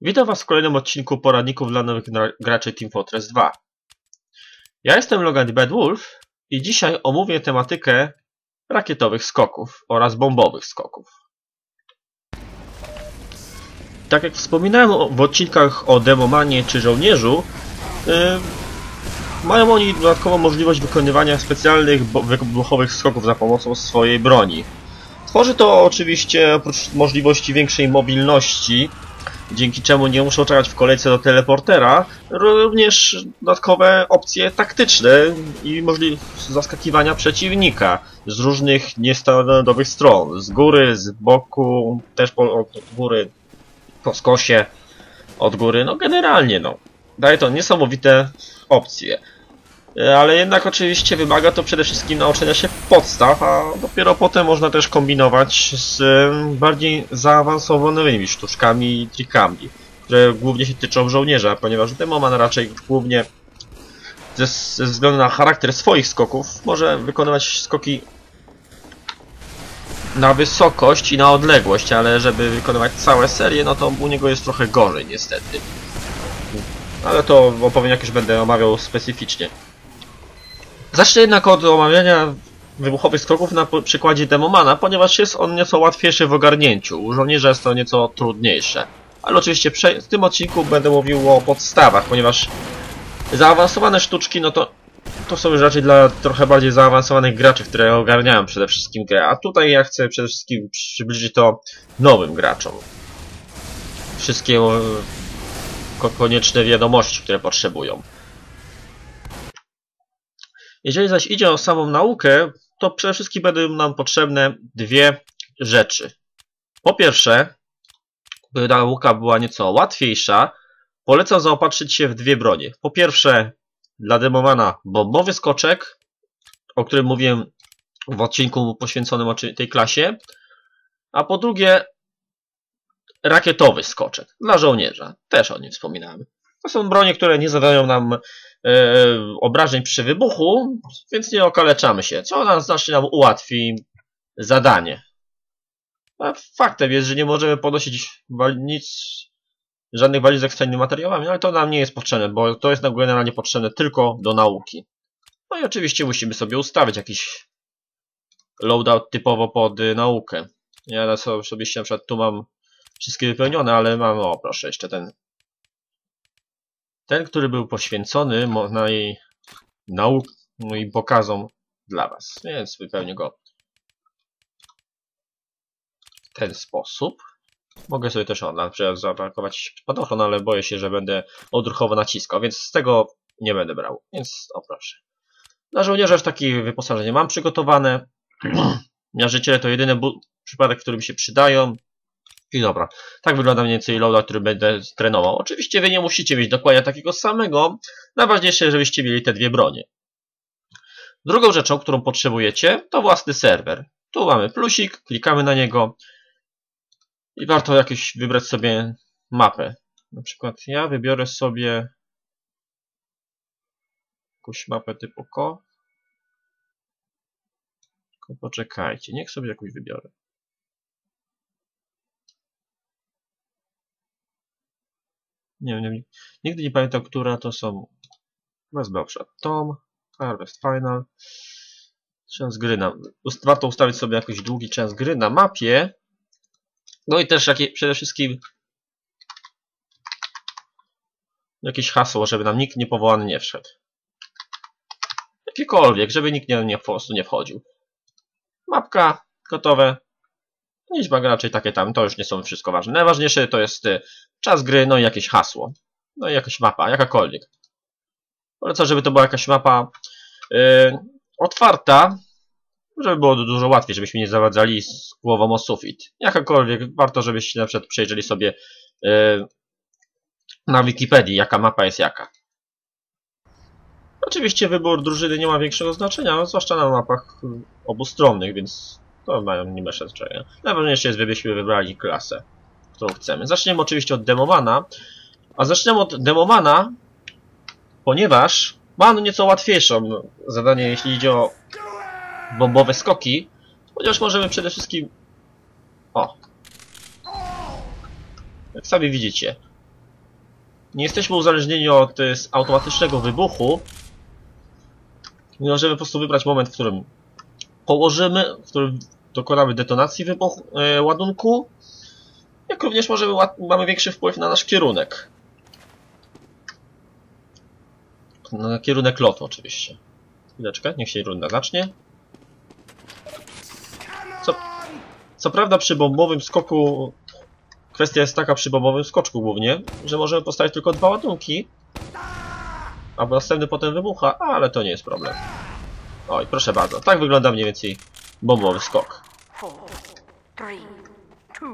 Witam Was w kolejnym odcinku poradników dla nowych gra- graczy Team Fortress 2. Ja jestem Logan Bad Wolf i dzisiaj omówię tematykę rakietowych skoków oraz bombowych skoków. Tak jak wspominałem w odcinkach o Demomanie czy Żołnierzu, yy, mają oni dodatkową możliwość wykonywania specjalnych wybuchowych skoków za pomocą swojej broni. Tworzy to oczywiście oprócz możliwości większej mobilności, dzięki czemu nie muszą czekać w kolejce do teleportera, również dodatkowe opcje taktyczne i możliwość zaskakiwania przeciwnika z różnych niestandardowych stron, z góry, z boku, też po, od góry, po skosie, od góry, no generalnie no. Daje to niesamowite opcje. E, Ale jednak oczywiście wymaga to przede wszystkim nauczenia się podstaw, a dopiero potem można też kombinować z bardziej zaawansowanymi sztuczkami i trikami, które głównie się tyczą żołnierza, ponieważ Demoman raczej głównie ze, ze względu na charakter swoich skoków może wykonywać skoki na wysokość i na odległość, ale żeby wykonywać całe serie, no to u niego jest trochę gorzej niestety. Ale to opowiem jak już będę omawiał specyficznie. Zacznę jednak od omawiania wybuchowych skoków na przykładzie Demomana, ponieważ jest on nieco łatwiejszy w ogarnięciu. U żołnierza jest to nieco trudniejsze. Ale oczywiście w tym odcinku będę mówił o podstawach, ponieważ zaawansowane sztuczki, no to to są już raczej dla trochę bardziej zaawansowanych graczy, które ogarniają przede wszystkim grę. A tutaj ja chcę przede wszystkim przybliżyć to nowym graczom. Wszystkie e, ko- konieczne wiadomości, które potrzebują. Jeżeli zaś idzie o samą naukę, to przede wszystkim będą nam potrzebne dwie rzeczy. Po pierwsze, by nauka była nieco łatwiejsza, polecam zaopatrzyć się w dwie bronie. Po pierwsze, dla demomana bombowy skoczek, o którym mówiłem w odcinku poświęconym tej klasie, a po drugie, rakietowy skoczek dla żołnierza. Też o nim wspominałem. To są bronie, które nie zadają nam e, obrażeń przy wybuchu, więc nie okaleczamy się, co nam znacznie nam ułatwi zadanie. A faktem jest, że nie możemy podnosić wal- nic, żadnych walizek z cennymi materiałami, ale to nam nie jest potrzebne, bo to jest nam generalnie potrzebne tylko do nauki. No i oczywiście musimy sobie ustawić jakiś loadout typowo pod y, naukę. Ja na so- osobiście na przykład tu mam wszystkie wypełnione, ale mam, o proszę, jeszcze ten ten, który był poświęcony mo- mojej nauk, moim pokazom dla Was, więc wypełnię go w ten sposób. Mogę sobie też o, na przykład zaatakować spadochron, ale boję się, że będę odruchowo naciskał, więc z tego nie będę brał, więc o proszę. Dla żołnierza już takie wyposażenie mam przygotowane. Miażdżyciele to jedyny przypadek, w którym się przydają. I dobra, tak wygląda mniej więcej loadout, który będę trenował. Oczywiście wy nie musicie mieć dokładnie takiego samego. Najważniejsze, żebyście mieli te dwie bronie. Drugą rzeczą, którą potrzebujecie, to własny serwer. Tu mamy plusik, klikamy na niego i warto jakieś wybrać sobie mapę. Na przykład ja wybiorę sobie jakąś mapę typu ko. Poczekajcie, niech sobie jakąś wybiorę. Nie wiem, nigdy nie pamiętam, która to są. Wezmę przykład Tom, Harvest Final. Czas gry na... Warto ustawić sobie jakiś długi czas gry na mapie. No i też jakie, przede wszystkim jakieś hasło, żeby nam nikt niepowołany nie wszedł. Jakiekolwiek, żeby nikt nie, nie, po prostu nie wchodził. Mapka, gotowe. Liczba graczy takie tam, to już nie są wszystko ważne. Najważniejsze to jest y, czas gry, no i jakieś hasło. No i jakaś mapa, jakakolwiek. Polecam, żeby to była jakaś mapa yy, otwarta, żeby było du- dużo łatwiej, żebyśmy nie zawadzali z głową o sufit. Jakakolwiek, warto, żebyście na przykład przejrzeli sobie yy, na Wikipedii, jaka mapa jest jaka. Oczywiście wybór drużyny nie ma większego znaczenia, zwłaszcza na mapach obustronnych, więc to mają nie ma. Najważniejsze jest, żebyśmy wybrali klasę którą chcemy. Zaczniemy oczywiście od Demomana. A zaczniemy od Demomana, ponieważ ma on nieco łatwiejszą zadanie, jeśli idzie o bombowe skoki, ponieważ możemy przede wszystkim... O! Jak sami widzicie, nie jesteśmy uzależnieni od y, z automatycznego wybuchu. Możemy po prostu wybrać moment, w którym położymy, w którym dokonamy detonacji wybuchu, e, ładunku, jak również możemy, mamy większy wpływ na nasz kierunek. Na kierunek lotu oczywiście. Chwileczkę, niech się runda zacznie. Co, co prawda przy bombowym skoku kwestia jest taka przy bombowym skoczku głównie, że możemy postawić tylko dwa ładunki, a następny potem wybucha, ale to nie jest problem. Oj, proszę bardzo, tak wygląda mniej więcej bombowy skok.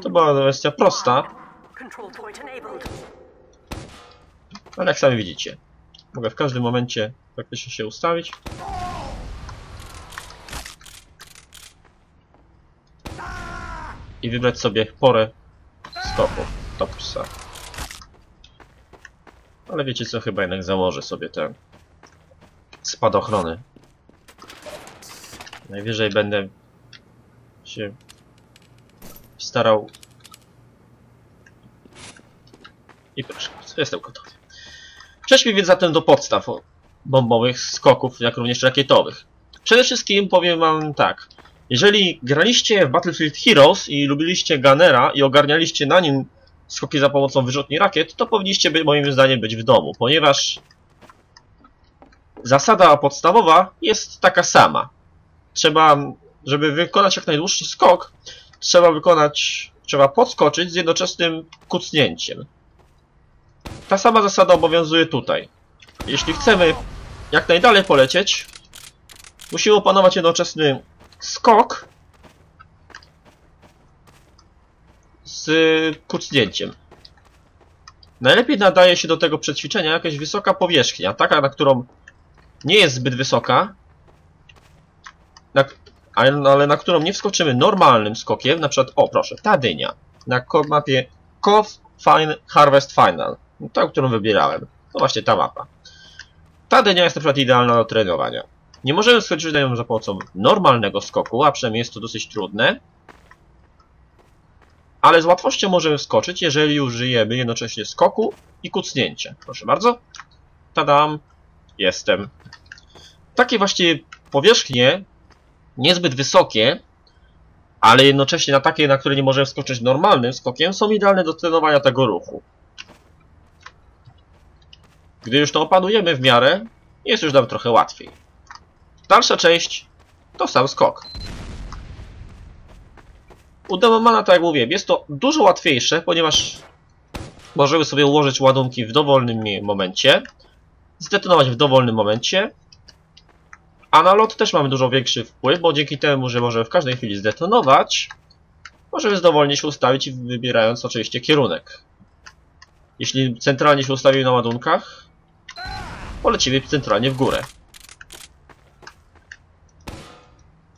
To była wersja prosta, ale jak sami widzicie, mogę w każdym momencie praktycznie się ustawić. I wybrać sobie porę skoku. Topsa. Ale wiecie co, chyba jednak założę sobie te spadochrony. Najwyżej będę się starał i proszę jestem gotowy. Przejdźmy więc zatem do podstaw bombowych skoków, jak również rakietowych. Przede wszystkim powiem wam tak. Jeżeli graliście w Battlefield Heroes i lubiliście Gunnera i ogarnialiście na nim skoki za pomocą wyrzutni rakiet, to powinniście moim zdaniem być w domu, ponieważ zasada podstawowa jest taka sama. Trzeba, żeby wykonać jak najdłuższy skok, trzeba wykonać, trzeba podskoczyć z jednoczesnym kucnięciem. Ta sama zasada obowiązuje tutaj. Jeśli chcemy jak najdalej polecieć, musimy opanować jednoczesny skok z kucnięciem. Najlepiej nadaje się do tego przećwiczenia jakaś wysoka powierzchnia, taka, na którą nie jest zbyt wysoka, na, ale, ale na którą nie wskoczymy normalnym skokiem, na przykład, o proszę, ta dynia, na mapie Cove Fine Harvest Final, tą, którą wybierałem, to właśnie ta mapa. Ta dynia jest na przykład idealna do trenowania. Nie możemy skoczyć na nią za pomocą normalnego skoku, a przynajmniej jest to dosyć trudne, ale z łatwością możemy wskoczyć, jeżeli użyjemy jednocześnie skoku i kucnięcia. Proszę bardzo. Tadam. Jestem. Takie właściwie powierzchnie, niezbyt wysokie, ale jednocześnie na takie, na które nie możemy wskoczyć normalnym skokiem, są idealne do trenowania tego ruchu. Gdy już to opanujemy w miarę, jest już nam trochę łatwiej. Dalsza część to sam skok. U Demomana, tak jak mówiłem, jest to dużo łatwiejsze, ponieważ możemy sobie ułożyć ładunki w dowolnym momencie, zdetonować w dowolnym momencie, a na lot też mamy dużo większy wpływ, bo dzięki temu, że możemy w każdej chwili zdetonować, możemy dowolnie się ustawić, wybierając oczywiście kierunek. Jeśli centralnie się ustawimy na ładunkach, polecimy centralnie w górę.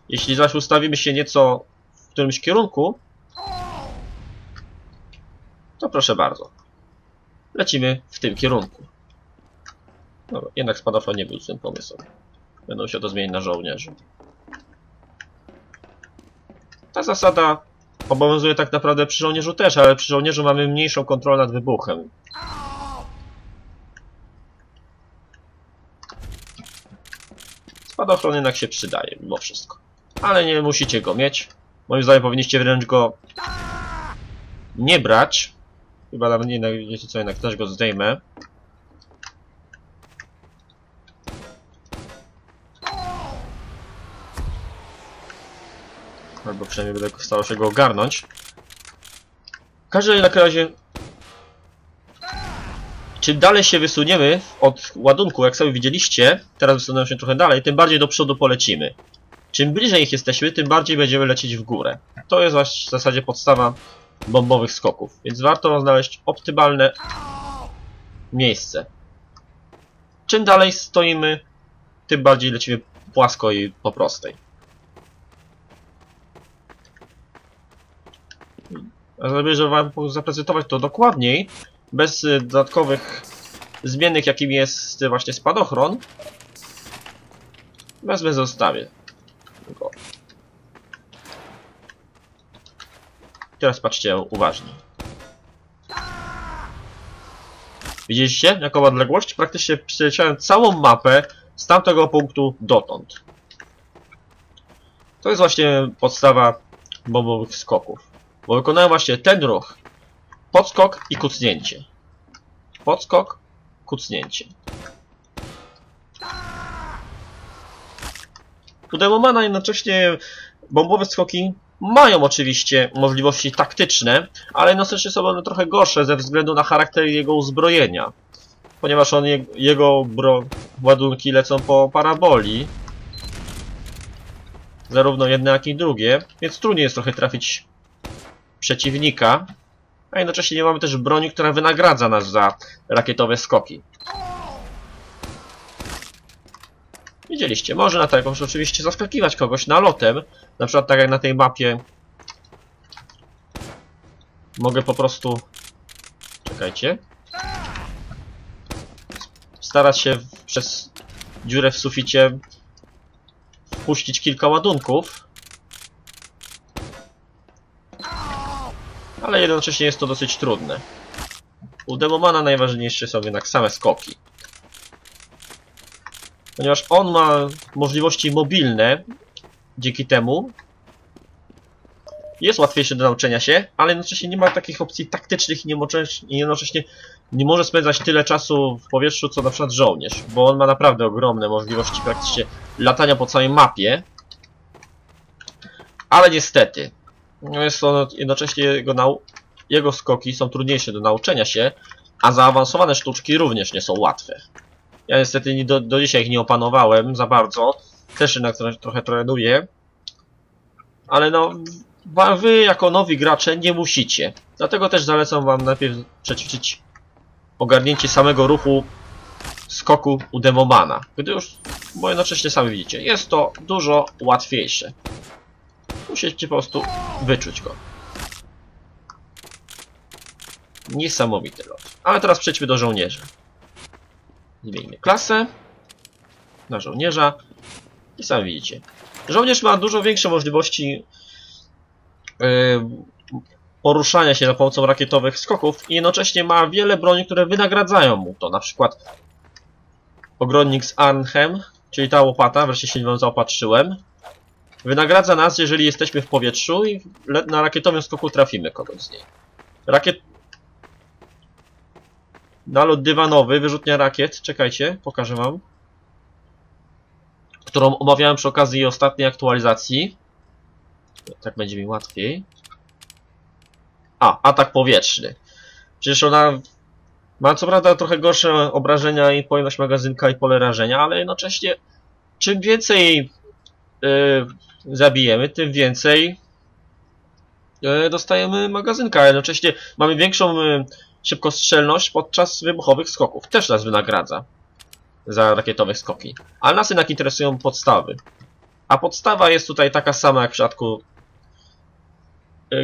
Jeśli zaś ustawimy się nieco w którymś kierunku, to proszę bardzo. Lecimy w tym kierunku. No, jednak spadochron nie był złym pomysłem. Będą się to zmienić na żołnierzy. Ta zasada obowiązuje tak naprawdę przy żołnierzu też, ale przy żołnierzu mamy mniejszą kontrolę nad wybuchem. Spadochron jednak się przydaje, mimo wszystko. Ale nie musicie go mieć. Moim zdaniem powinniście wręcz go nie brać. Chyba nawet nie, wiecie co, jednak też go zdejmę. Albo przynajmniej będę starał się go ogarnąć. W każdym razie czym dalej się wysuniemy od ładunku, jak sobie widzieliście, teraz wysunąłem się trochę dalej, tym bardziej do przodu polecimy. Czym bliżej ich jesteśmy, tym bardziej będziemy lecieć w górę. To jest właśnie w zasadzie podstawa bombowych skoków, więc warto znaleźć optymalne miejsce. Czym dalej stoimy, tym bardziej lecimy płasko i po prostej. Żeby wam zaprezentować to dokładniej, bez y, dodatkowych zmiennych, jakim jest y, właśnie spadochron, wezmę zostawię. go. Teraz patrzcie uważnie. Widzieliście jaką odległość? Praktycznie przeleciałem całą mapę z tamtego punktu dotąd. To jest właśnie podstawa bombowych skoków. Bo wykonałem właśnie ten ruch. Podskok i kucnięcie. Podskok, kucnięcie. U Demomana jednocześnie bombowe skoki mają oczywiście możliwości taktyczne, ale jednocześnie są one trochę gorsze ze względu na charakter jego uzbrojenia. Ponieważ on, je, jego bro, ładunki lecą po paraboli. Zarówno jedne, jak i drugie, więc trudniej jest trochę trafić przeciwnika. A jednocześnie nie mamy też broni, która wynagradza nas za rakietowe skoki. Widzieliście, można tak oczywiście zaskakiwać kogoś nalotem. Na przykład tak jak na tej mapie. Mogę po prostu... Czekajcie. Starać się przez dziurę w suficie wpuścić kilka ładunków. Ale jednocześnie jest to dosyć trudne. U Demomana najważniejsze są jednak same skoki ponieważ on ma możliwości mobilne, dzięki temu jest łatwiejszy do nauczenia się, ale jednocześnie nie ma takich opcji taktycznych i jednocześnie nie może spędzać tyle czasu w powietrzu, co na przykład żołnierz, bo on ma naprawdę ogromne możliwości praktycznie latania po całej mapie. Ale niestety, jest to jednocześnie jego, nau jego skoki są trudniejsze do nauczenia się, a zaawansowane sztuczki również nie są łatwe. Ja niestety nie- do, do dzisiaj ich nie opanowałem za bardzo. Też jednak trochę, trochę trenuję. Ale no, wy jako nowi gracze nie musicie. Dlatego też zalecam wam najpierw przećwiczyć ogarnięcie samego ruchu skoku u Demomana. Gdy już, bo jednocześnie sami widzicie, jest to dużo łatwiejsze. Musicie po prostu wyczuć go. Niesamowity lot. Ale teraz przejdźmy do żołnierzy. Zmieńmy klasę na żołnierza i sami widzicie. Żołnierz ma dużo większe możliwości yy, poruszania się za pomocą rakietowych skoków i jednocześnie ma wiele broni, które wynagradzają mu to. Na przykład ogrodnik z Arnhem, czyli ta łopata, wreszcie się nią zaopatrzyłem. Wynagradza nas, jeżeli jesteśmy w powietrzu i na rakietowym skoku trafimy kogoś z niej. Rakiet Nalot dywanowy, wyrzutnia rakiet. Czekajcie, pokażę wam. Którą omawiałem przy okazji ostatniej aktualizacji. Tak będzie mi łatwiej. A, atak powietrzny. Przecież ona ma co prawda trochę gorsze obrażenia i pojemność magazynka i pole rażenia, ale jednocześnie czym więcej zabijemy, tym więcej yy, dostajemy magazynka. Jednocześnie mamy większą yy, szybkostrzelność podczas wybuchowych skoków. Też nas wynagradza za rakietowe skoki. Ale nas jednak interesują podstawy. A podstawa jest tutaj taka sama jak w przypadku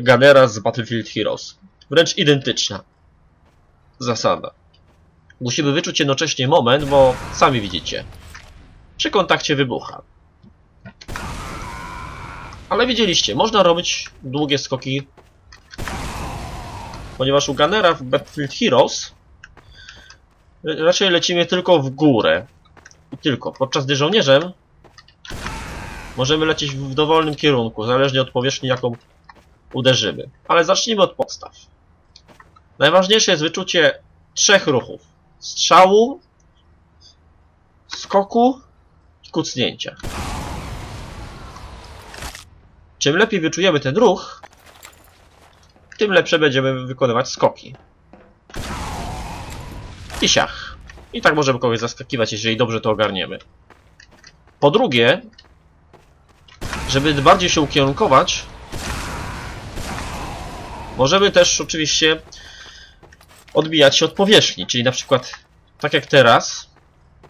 Gunnera z Battlefield Heroes. Wręcz identyczna zasada. Musimy wyczuć jednocześnie moment, bo sami widzicie. Przy kontakcie wybucha. Ale widzieliście, można robić długie skoki ponieważ u Gunnera w Battlefield Heroes raczej lecimy tylko w górę. I tylko. Podczas gdy żołnierzem możemy lecieć w dowolnym kierunku, zależnie od powierzchni, jaką uderzymy. Ale zacznijmy od podstaw. Najważniejsze jest wyczucie trzech ruchów. Strzału, skoku i kucnięcia. Czym lepiej wyczujemy ten ruch, tym lepsze będziemy wykonywać skoki. I siach. I tak możemy kogoś zaskakiwać, jeżeli dobrze to ogarniemy. Po drugie, żeby bardziej się ukierunkować, możemy też oczywiście odbijać się od powierzchni, czyli na przykład tak jak teraz,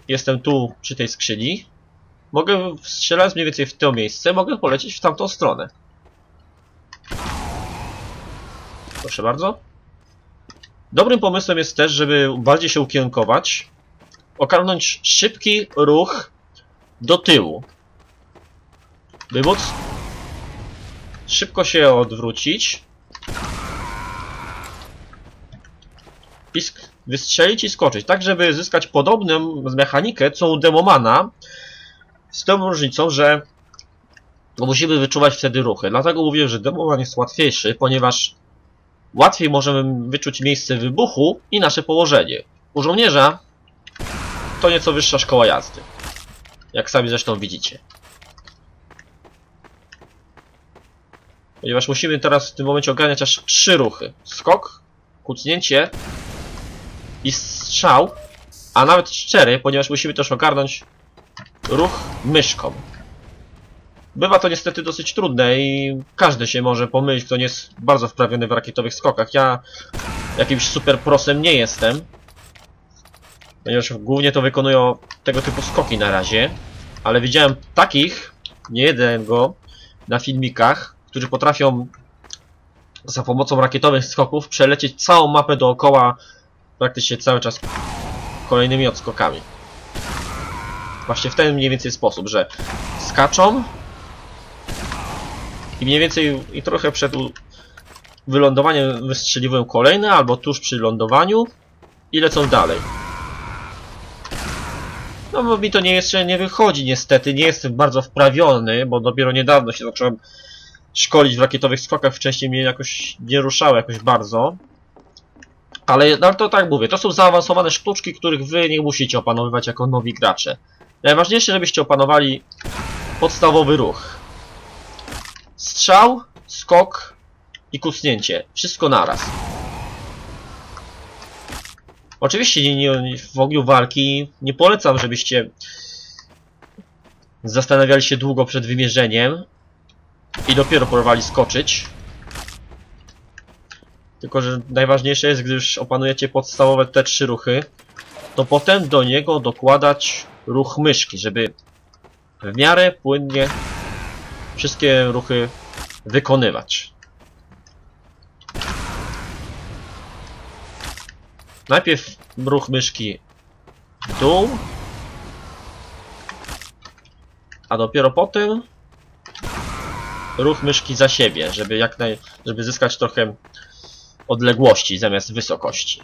jestem tu przy tej skrzyni, mogę strzelając mniej więcej w to miejsce, mogę polecieć w tamtą stronę. Proszę bardzo. Dobrym pomysłem jest też, żeby bardziej się ukierunkować, ogarnąć szybki ruch do tyłu. By móc szybko się odwrócić i wystrzelić i skoczyć, tak żeby zyskać podobną mechanikę co u Demomana, z tą różnicą, że musimy wyczuwać wtedy ruchy. Dlatego mówię, że Demoman jest łatwiejszy, ponieważ łatwiej możemy wyczuć miejsce wybuchu i nasze położenie. U żołnierza to nieco wyższa szkoła jazdy. Jak sami zresztą widzicie. Ponieważ musimy teraz w tym momencie ogarniać aż trzy ruchy. Skok, kucnięcie i strzał, a nawet cztery, ponieważ musimy też ogarnąć ruch myszką. Bywa to niestety dosyć trudne i każdy się może pomylić, kto nie jest bardzo wprawiony w rakietowych skokach. Ja jakimś super prosem nie jestem, ponieważ głównie to wykonują tego typu skoki na razie, ale widziałem takich, nie jednego, na filmikach, którzy potrafią za pomocą rakietowych skoków przelecieć całą mapę dookoła praktycznie cały czas kolejnymi odskokami. Właśnie w ten mniej więcej sposób, że skaczą i mniej więcej i trochę przed wylądowaniem wystrzeliwują kolejne, albo tuż przy lądowaniu i lecą dalej. No bo mi to nie jeszcze nie wychodzi niestety, nie jestem bardzo wprawiony, bo dopiero niedawno się zacząłem szkolić w rakietowych skokach, wcześniej mnie jakoś nie ruszało jakoś bardzo. Ale no, to tak mówię, to są zaawansowane sztuczki, których wy nie musicie opanowywać jako nowi gracze. Najważniejsze, żebyście opanowali podstawowy ruch. Strzał, skok i kucnięcie. Wszystko naraz. Oczywiście nie, nie, w ogniu walki nie polecam, żebyście zastanawiali się długo przed wymierzeniem i dopiero próbowali skoczyć. Tylko, że najważniejsze jest, gdy już opanujecie podstawowe te trzy ruchy, to potem do niego dokładać ruch myszki, żeby w miarę płynnie wszystkie ruchy wykonywać. Najpierw ruch myszki w dół, a dopiero potem ruch myszki za siebie, żeby jak naj, żeby zyskać trochę odległości zamiast wysokości.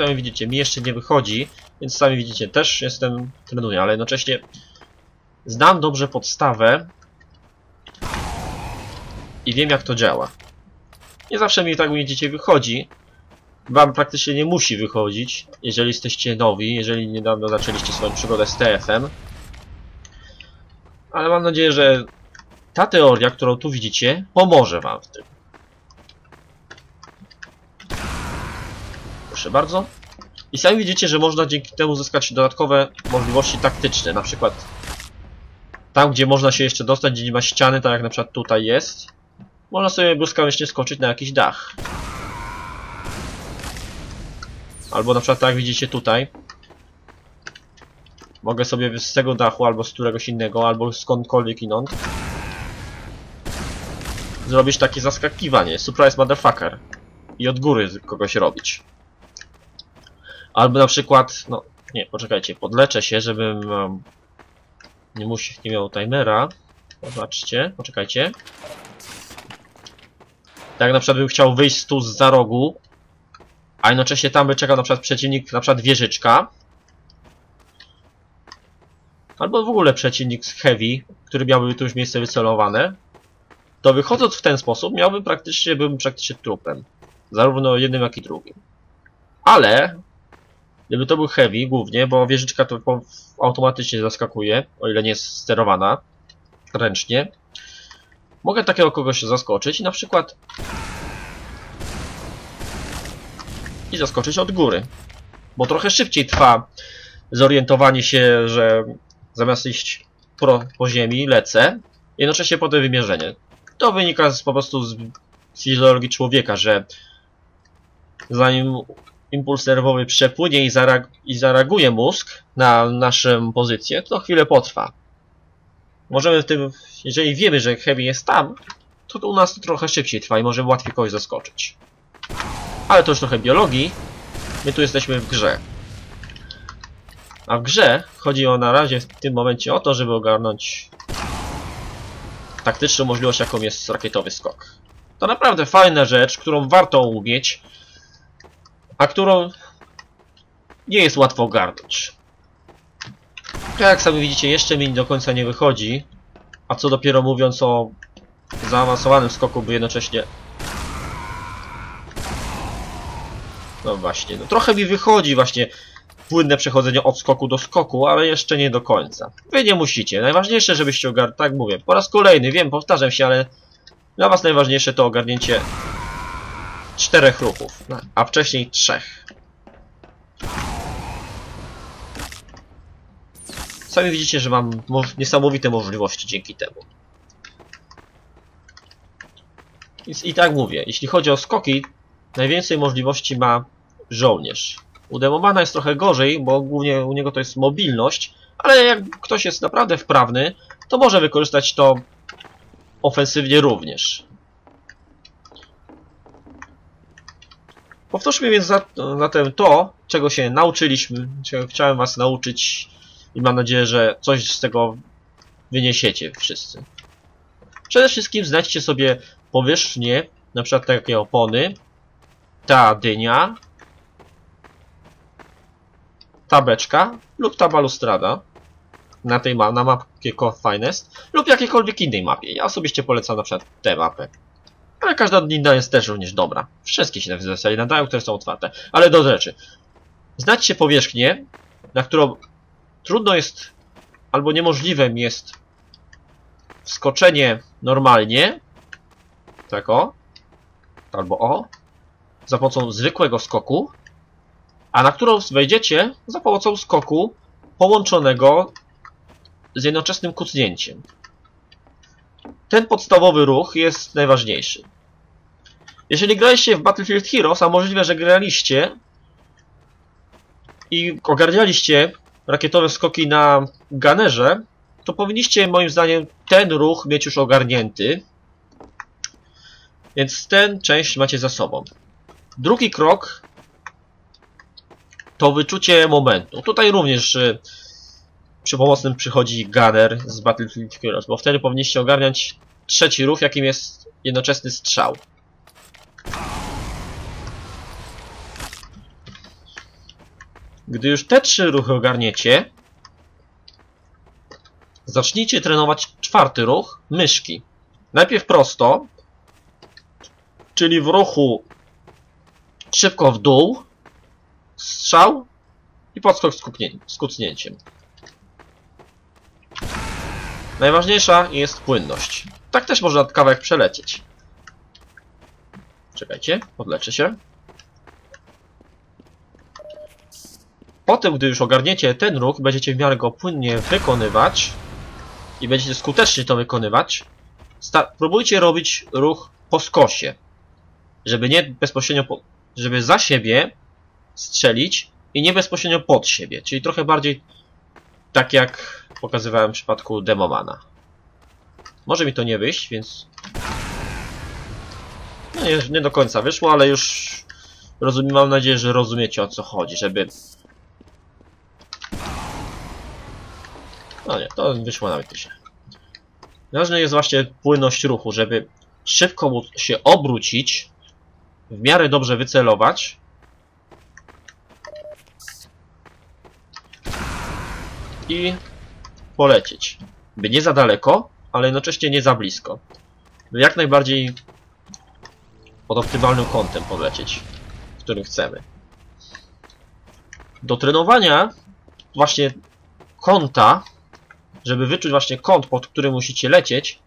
Sami widzicie, mi jeszcze nie wychodzi, więc sami widzicie, też jestem, trenuję, ale jednocześnie znam dobrze podstawę i wiem jak to działa. Nie zawsze mi tak widzicie wychodzi. Wam praktycznie nie musi wychodzić, jeżeli jesteście nowi, jeżeli niedawno zaczęliście swoją przygodę z TF-em. Ale mam nadzieję, że ta teoria, którą tu widzicie, pomoże wam w tym. Proszę bardzo. I sami widzicie, że można dzięki temu uzyskać dodatkowe możliwości taktyczne. Na przykład tam, gdzie można się jeszcze dostać, gdzie nie ma ściany, tak jak na przykład tutaj jest, można sobie błyskawicznie skoczyć na jakiś dach. Albo na przykład tak jak widzicie tutaj. Mogę sobie z tego dachu, albo z któregoś innego, albo skądkolwiek inąd zrobić takie zaskakiwanie. Surprise motherfucker. I od góry kogoś robić. Albo na przykład, no nie, poczekajcie, podleczę się, żebym um, nie musi, nie miał timera. Zobaczcie, poczekajcie. Tak na przykład bym chciał wyjść tu z za rogu, a jednocześnie tam by czekał na przykład przeciwnik, na przykład wieżyczka. Albo w ogóle przeciwnik z heavy, który miałby tu już miejsce wycelowane. To wychodząc w ten sposób, miałbym praktycznie, byłbym praktycznie trupem. Zarówno jednym, jak i drugim. Ale, gdyby to był heavy głównie, bo wieżyczka to automatycznie zaskakuje, o ile nie jest sterowana ręcznie. Mogę takiego kogoś zaskoczyć i na przykład i zaskoczyć od góry. Bo trochę szybciej trwa zorientowanie się, że zamiast iść pro, po ziemi lecę, jednocześnie potem wymierzenie. To wynika z, po prostu z fizjologii człowieka, że zanim impuls nerwowy przepłynie i, zareag i zareaguje mózg na naszą pozycję, to chwilę potrwa. Możemy w tym, jeżeli wiemy, że heavy jest tam, to u nas to trochę szybciej trwa i możemy łatwiej kogoś zaskoczyć. Ale to już trochę biologii. My tu jesteśmy w grze. A w grze chodzi o na razie w tym momencie o to, żeby ogarnąć taktyczną możliwość, jaką jest rakietowy skok. To naprawdę fajna rzecz, którą warto umieć, a którą nie jest łatwo ogarnąć. Jak sami widzicie, jeszcze mi do końca nie wychodzi, a co dopiero mówiąc o zaawansowanym skoku, by jednocześnie... No właśnie, no trochę mi wychodzi właśnie płynne przechodzenie od skoku do skoku, ale jeszcze nie do końca. Wy nie musicie. Najważniejsze, żebyście ogarnęli, tak mówię, po raz kolejny, wiem, powtarzam się, ale dla was najważniejsze to ogarnięcie czterech ruchów, a wcześniej trzech. Sami widzicie, że mam mo niesamowite możliwości dzięki temu. I, I tak mówię, jeśli chodzi o skoki, najwięcej możliwości ma żołnierz. U jest trochę gorzej, bo głównie u niego to jest mobilność, ale jak ktoś jest naprawdę wprawny, to może wykorzystać to ofensywnie również. Powtórzmy więc zatem to, czego się nauczyliśmy, czego chciałem Was nauczyć i mam nadzieję, że coś z tego wyniesiecie wszyscy. Przede wszystkim znajdźcie sobie powierzchnię, na przykład takie opony, ta dynia, ta beczka lub ta balustrada na tej ma na mapie Core Finest lub jakiejkolwiek innej mapie. Ja osobiście polecam na przykład tę mapę. Ale każda inna jest też również dobra. Wszystkie się tak w zasadzie nadają, które są otwarte. Ale do rzeczy. Znajdźcie powierzchnię, na którą trudno jest albo niemożliwym jest wskoczenie normalnie. Tak o. Albo o. Za pomocą zwykłego skoku a na którą wejdziecie za pomocą skoku połączonego z jednoczesnym kucnięciem. Ten podstawowy ruch jest najważniejszy. Jeżeli graliście w Battlefield Heroes, a możliwe, że graliście i ogarnialiście rakietowe skoki na Gunnerze, to powinniście moim zdaniem ten ruch mieć już ogarnięty. Więc ten część macie za sobą. Drugi krok to wyczucie momentu. Tutaj również y, przy pomocnym przychodzi Gunner z Battlefield Heroes, bo wtedy powinniście ogarniać trzeci ruch, jakim jest jednoczesny strzał. Gdy już te trzy ruchy ogarniecie, zacznijcie trenować czwarty ruch, myszki. Najpierw prosto, czyli w ruchu szybko w dół, strzał i podskok z kucnięciem. Najważniejsza jest płynność. Tak też można kawałek przelecieć. Czekajcie, podleczę się. Potem, gdy już ogarniecie ten ruch, będziecie w miarę go płynnie wykonywać i będziecie skutecznie to wykonywać, próbujcie robić ruch po skosie, żeby nie bezpośrednio, po żeby za siebie strzelić i nie bezpośrednio pod siebie, czyli trochę bardziej tak jak pokazywałem w przypadku Demomana. Może mi to nie wyjść, więc... No nie, nie do końca wyszło, ale już rozumiem, mam nadzieję, że rozumiecie o co chodzi, żeby... No nie, to wyszło nawet źle. Ważne jest właśnie płynność ruchu, żeby szybko się obrócić, w miarę dobrze wycelować i polecieć. By nie za daleko, ale jednocześnie nie za blisko. By jak najbardziej pod optymalnym kątem polecieć, w którym chcemy. Do trenowania właśnie kąta, żeby wyczuć właśnie kąt, pod którym musicie lecieć,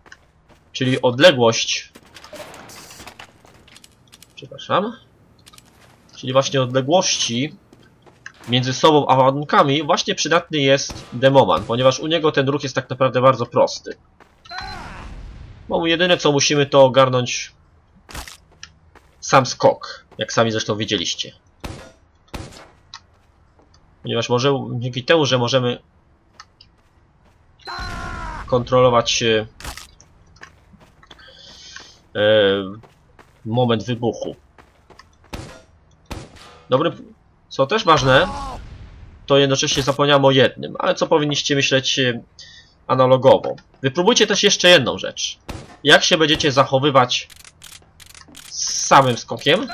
czyli odległość przepraszam czyli właśnie odległości między sobą a warunkami właśnie przydatny jest Demoman, ponieważ u niego ten ruch jest tak naprawdę bardzo prosty. Bo jedyne co musimy to ogarnąć sam skok, jak sami zresztą widzieliście. Ponieważ może, dzięki temu, że możemy kontrolować e, e moment wybuchu. Dobry co też ważne, to jednocześnie zapomniałem o jednym, ale co powinniście myśleć e, analogowo. Wypróbujcie też jeszcze jedną rzecz. Jak się będziecie zachowywać samym skokiem.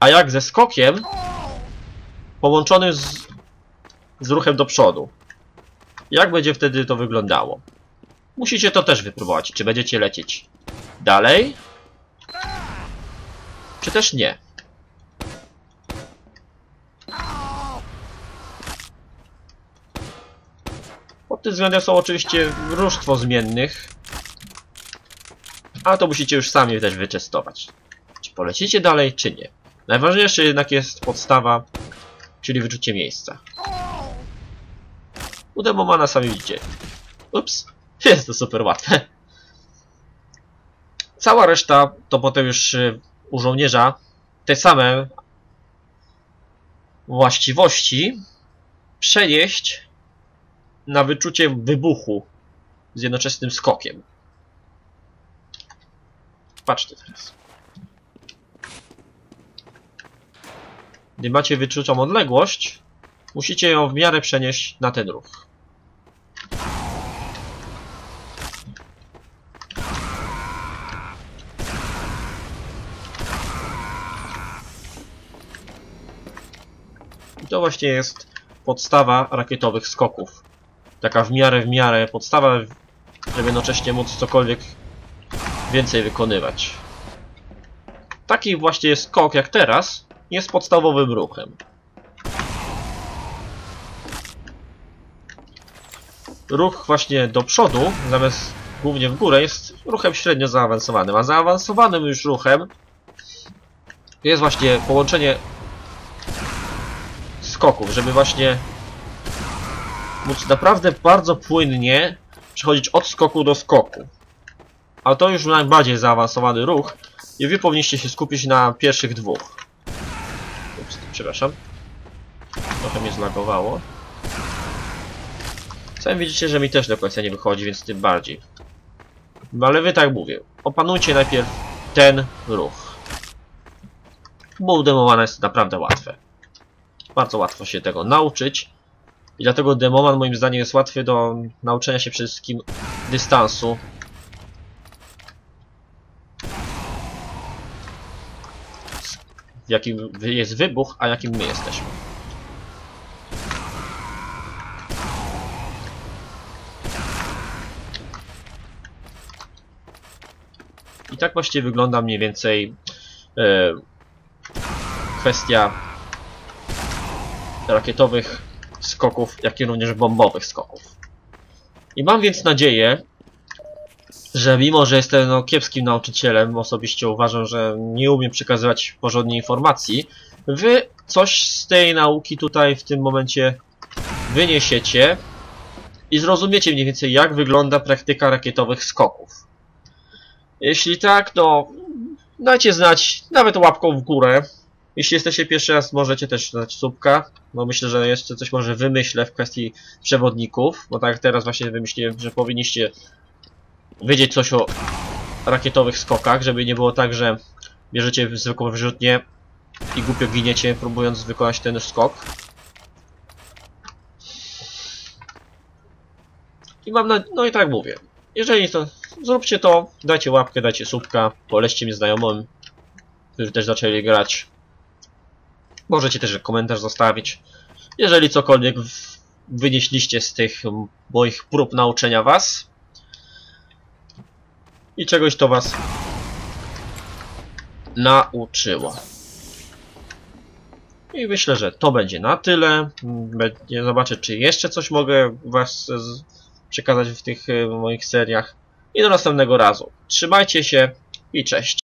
A jak ze skokiem połączonym z, z ruchem do przodu. Jak będzie wtedy to wyglądało? Musicie to też wypróbować, czy będziecie lecieć dalej, czy też nie. Pod tym względem są oczywiście mnóstwo zmiennych, a to musicie już sami też wytestować. Czy polecicie dalej, czy nie. Najważniejsze jednak jest podstawa, czyli wyczucie miejsca. U Demomana sami widzicie. Ups, jest to super łatwe. Cała reszta to potem już y, u żołnierza te same właściwości przenieść na wyczucie wybuchu z jednoczesnym skokiem. Patrzcie teraz. Gdy macie wyczuczą odległość, musicie ją w miarę przenieść na ten ruch. To właśnie jest podstawa rakietowych skoków. Taka w miarę, w miarę podstawa, żeby jednocześnie móc cokolwiek więcej wykonywać. Taki właśnie skok jak teraz jest podstawowym ruchem. Ruch właśnie do przodu, zamiast głównie w górę, jest ruchem średnio zaawansowanym. A zaawansowanym już ruchem jest właśnie połączenie skoków, żeby właśnie móc naprawdę bardzo płynnie przechodzić od skoku do skoku. A to już najbardziej zaawansowany ruch i wy powinniście się skupić na pierwszych dwóch. Ups, przepraszam. Trochę mnie zlagowało. Sami widzicie, że mi też do końca nie wychodzi, więc tym bardziej. No ale wy tak mówię. Opanujcie najpierw ten ruch. Bo u Demowana jest naprawdę łatwe. Bardzo łatwo się tego nauczyć. I dlatego Demoman moim zdaniem jest łatwy do nauczenia się przede wszystkim dystansu. Jakim jest wybuch, a jakim my jesteśmy. I tak właściwie wygląda mniej więcej e, kwestia rakietowych skoków, jak i również bombowych skoków. I mam więc nadzieję, że mimo, że jestem no, kiepskim nauczycielem, osobiście uważam, że nie umiem przekazywać porządnie informacji, wy coś z tej nauki tutaj w tym momencie wyniesiecie i zrozumiecie mniej więcej jak wygląda praktyka rakietowych skoków. Jeśli tak, to dajcie znać nawet łapką w górę. Jeśli jesteście pierwszy raz, możecie też dać subka, bo myślę, że jeszcze coś może wymyślę w kwestii przewodników, bo tak teraz właśnie wymyśliłem, że powinniście wiedzieć coś o rakietowych skokach, żeby nie było tak, że bierzecie zwykłą wyrzutnię i głupio giniecie, próbując wykonać ten skok. I mam na... no i tak mówię. Jeżeli to, zróbcie to, dajcie łapkę, dajcie subka, polećcie mi znajomym, którzy też zaczęli grać. Możecie też komentarz zostawić. Jeżeli cokolwiek wynieśliście z tych moich prób nauczenia was i czegoś to was nauczyło. I myślę, że to będzie na tyle. Zobaczę, czy jeszcze coś mogę was przekazać w tych e, moich seriach. I do następnego razu. Trzymajcie się i cześć.